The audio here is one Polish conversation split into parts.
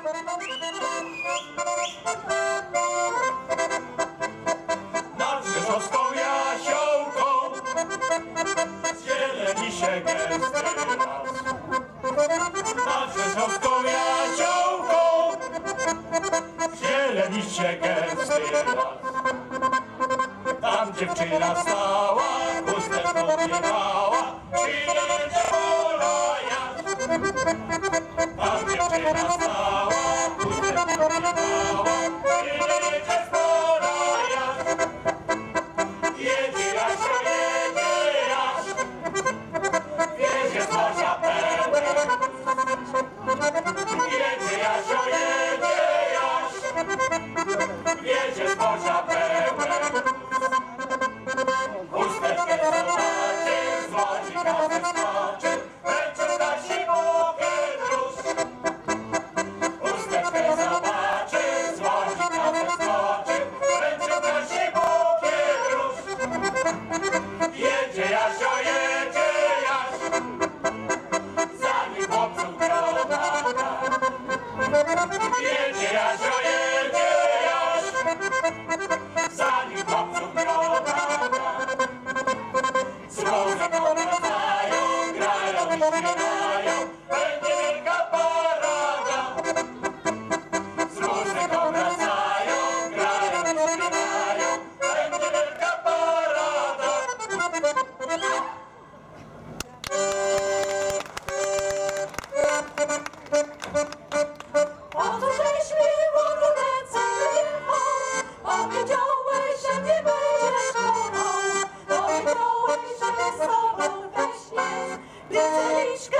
Thank you. Aşk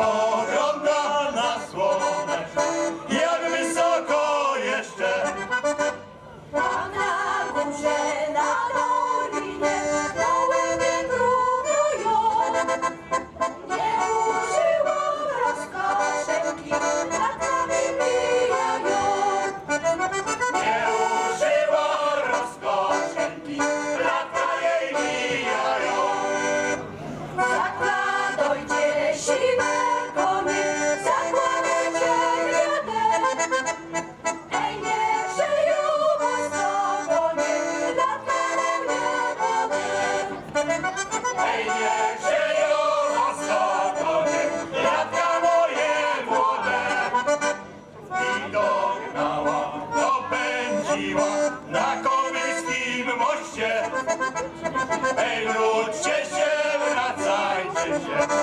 i Yeah.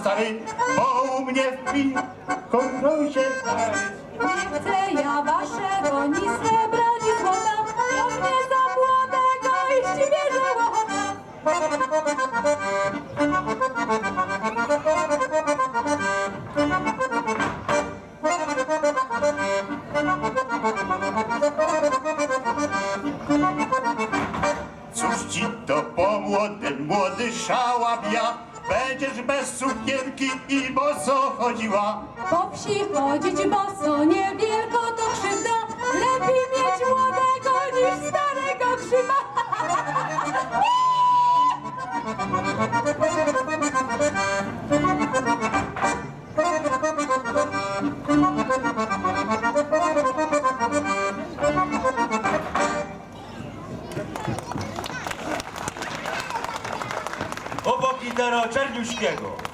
stary, bo u mnie w pinkonozie stary. Wielki i boso chodziła. Po wsi chodzić boso, niewielko to krzywda. Lepiej mieć młodego niż starego krzywa. Obok lidera Czerniuszkiego.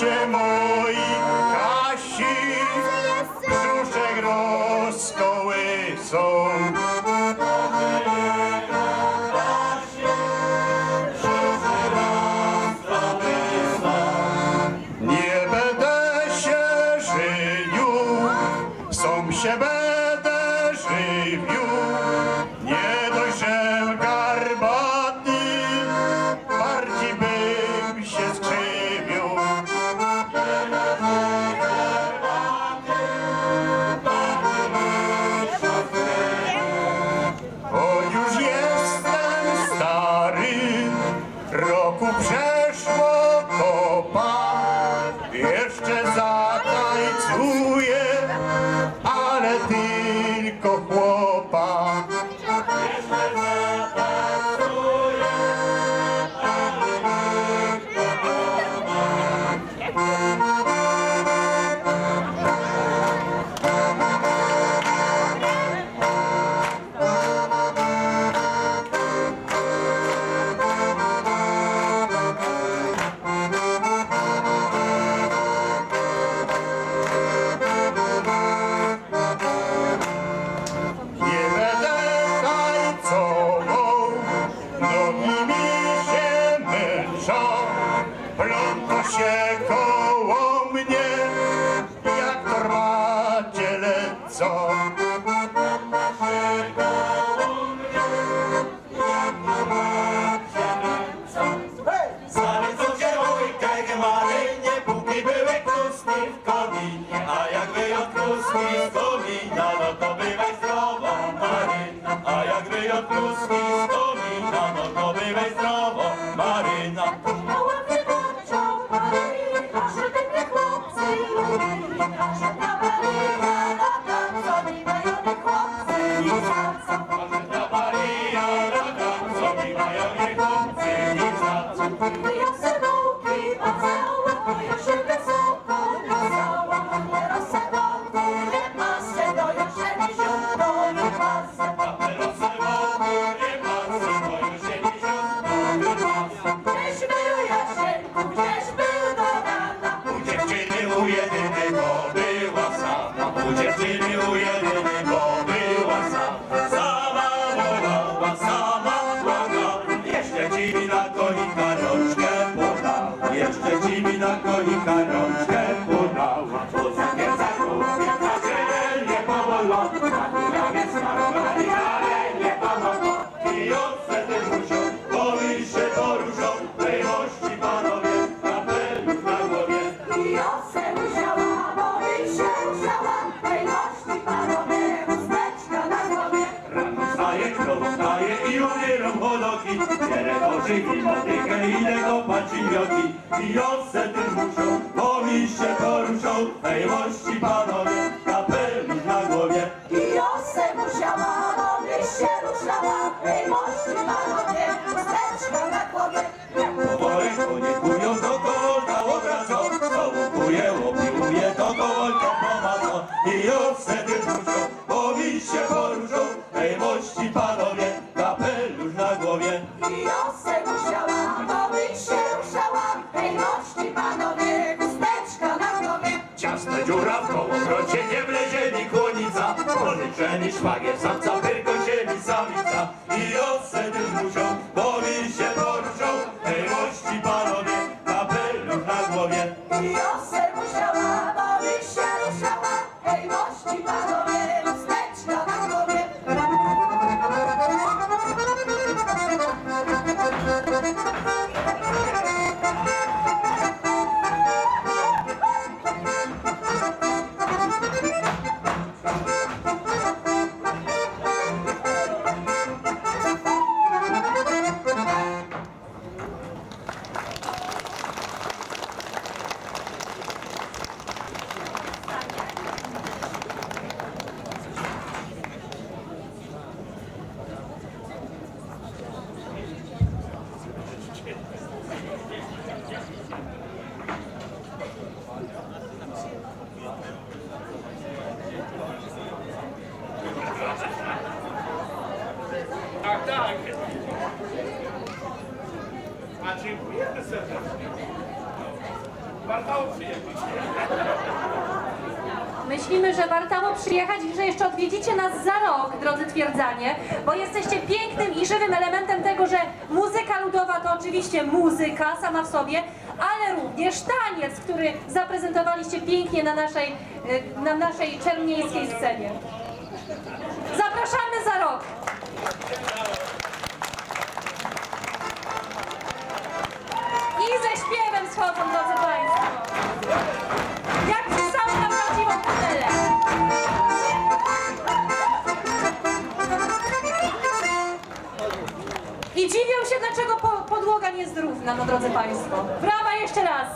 нашому Yeah. 的路上，我们先。przyjechać i że jeszcze odwiedzicie nas za rok, drodzy twierdzanie, bo jesteście pięknym i żywym elementem tego, że muzyka ludowa to oczywiście muzyka sama w sobie, ale również taniec, który zaprezentowaliście pięknie na naszej, y, na naszej czernieńskiej scenie. Zapraszamy za rok! I ze śpiewem schodzą, drodzy Państwo! i dziwią się, dlaczego po podłoga nie jest równa, no drodzy Państwo. Brawa jeszcze raz!